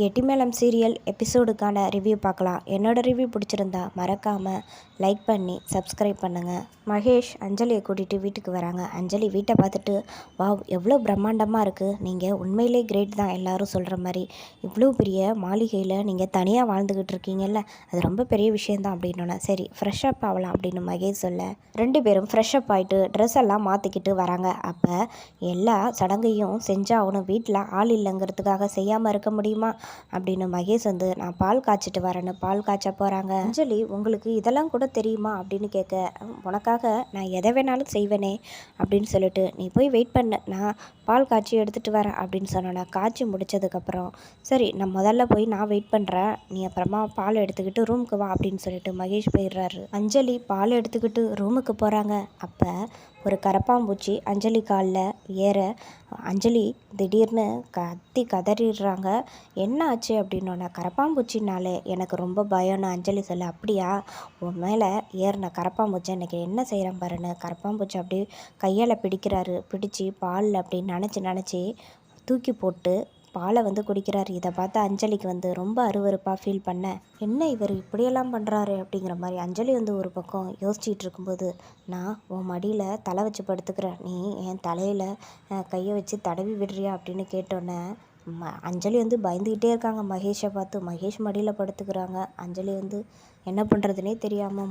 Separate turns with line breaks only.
கெட்டிமேளம் serial எபிசோடுக்கான review பார்க்கலாம். என்னோடய review பிடிச்சிருந்தா மறக்காமல் லைக் பண்ணி சப்ஸ்கிரைப் பண்ணுங்கள் மகேஷ் அஞ்சலியை கூட்டிகிட்டு வீட்டுக்கு வராங்க. அஞ்சலி வீட்டை பார்த்துட்டு வாவ் எவ்வளோ பிரம்மாண்டமாக இருக்குது நீங்கள் உண்மையிலே கிரேட் தான் எல்லாரும் சொல்கிற மாதிரி. இவ்வளோ பெரிய மாளிகையில் நீங்கள் தனியாக வாழ்ந்துக்கிட்டு இருக்கீங்கல்ல அது ரொம்ப பெரிய விஷயந்தான் அப்படின்னோன்னா. சரி ஃப்ரெஷ் அப் ஆகலாம் அப்படின்னு மகேஷ் சொல்ல. ரெண்டு பேரும் ஃப்ரெஷ் அப் ஆகிட்டு ட்ரெஸ் எல்லாம் மாற்றிக்கிட்டு வராங்க. அப்போ எல்லா சடங்கையும் செஞ்சாகணும். வீட்டில் ஆள் இல்லைங்கிறதுக்காக செய்யாமல் இருக்க முடியுமா? அப்படின்னு மகேஷ் வந்து நான் பால் காய்ச்சிட்டு வரேன்னு பால் காய்ச்ச போகிறாங்க அஞ்சலி உங்களுக்கு இதெல்லாம் கூட தெரியுமா? அப்படின்னு கேட்க உனக்காக நான் எதை வேணாலும் செய்வேனே அப்படின்னு சொல்லிட்டு நீ போய் வெயிட் பண்ண. நான் பால் காய்ச்சி எடுத்துகிட்டு வரேன் அப்படின்னு சொன்னோன்னே காய்ச்சி முடிச்சதுக்கப்புறம் சரி நான் முதல்ல போய் நான் வெயிட் பண்ணுறேன் நீ அப்புறமா பால் எடுத்துக்கிட்டு ரூமுக்கு வா அப்படின்னு சொல்லிட்டு மகேஷ் போயிடுறாரு. அஞ்சலி பால் எடுத்துக்கிட்டு ரூமுக்கு போகிறாங்க அப்போ ஒரு கரப்பாம்பூச்சி அஞ்சலி காலில் ஏற அஞ்சலி திடீர்னு கத்தி கதறிடுறாங்க. என்ன ஆச்சு? அப்படின்னோடனே கரப்பாம்பூச்சினாலே எனக்கு ரொம்ப பயம்னு அஞ்சலி சொல்ல. அப்படியா? உன் மேலே ஏறின கரப்பாம்பூச்சி எனக்கு என்ன செய்கிறேன் பாருன்னு. கரப்பாம்பூச்சி அப்படியே கையால் பிடிக்கிறாரு. பிடிச்சி பாலில் அப்படி நினச்சி நினச்சி தூக்கி போட்டு பாலை வந்து குடிக்கிறார். இதை பார்த்து அஞ்சலிக்கு வந்து ரொம்ப அருவருப்பாக ஃபீல் பண்ண. என்ன இவர் இப்படியெல்லாம் பண்ணுறாரு அப்படிங்கிற மாதிரி அஞ்சலி வந்து ஒரு பக்கம் யோசிச்சுட்டு இருக்கும்போது நான் உன் மடியில் தலை வச்சு படுத்துக்கிறேன் நீ என் தலையில் கையை வச்சு தடவி விடுறியா? அப்படின்னு கேட்டோன்னே ம அஞ்சலி வந்து பயந்துக்கிட்டே இருக்காங்க. மகேஷை பார்த்து மகேஷ் மடியில் படுத்துக்கிறாங்க. அஞ்சலி வந்து என்ன பண்ணுறதுனே தெரியாமல்